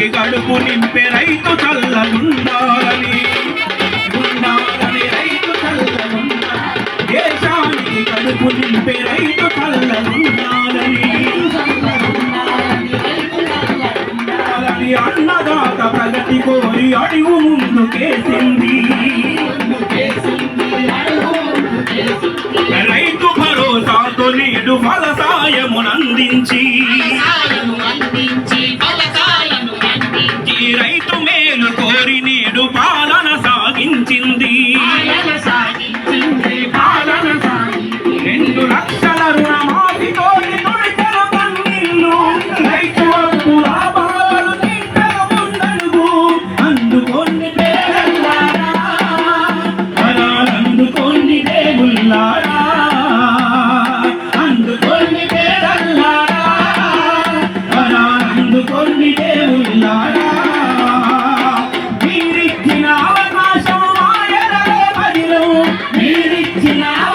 అందరికి కడుపు నింపే రైతు చల్లగుండాలని. ఉండాలని రైతు అన్నదాత ప్రగతి కోరి అడుగు ముందు కేసింది. రైతు భరోసాతో నీడు ఫలసాయమునందించి now.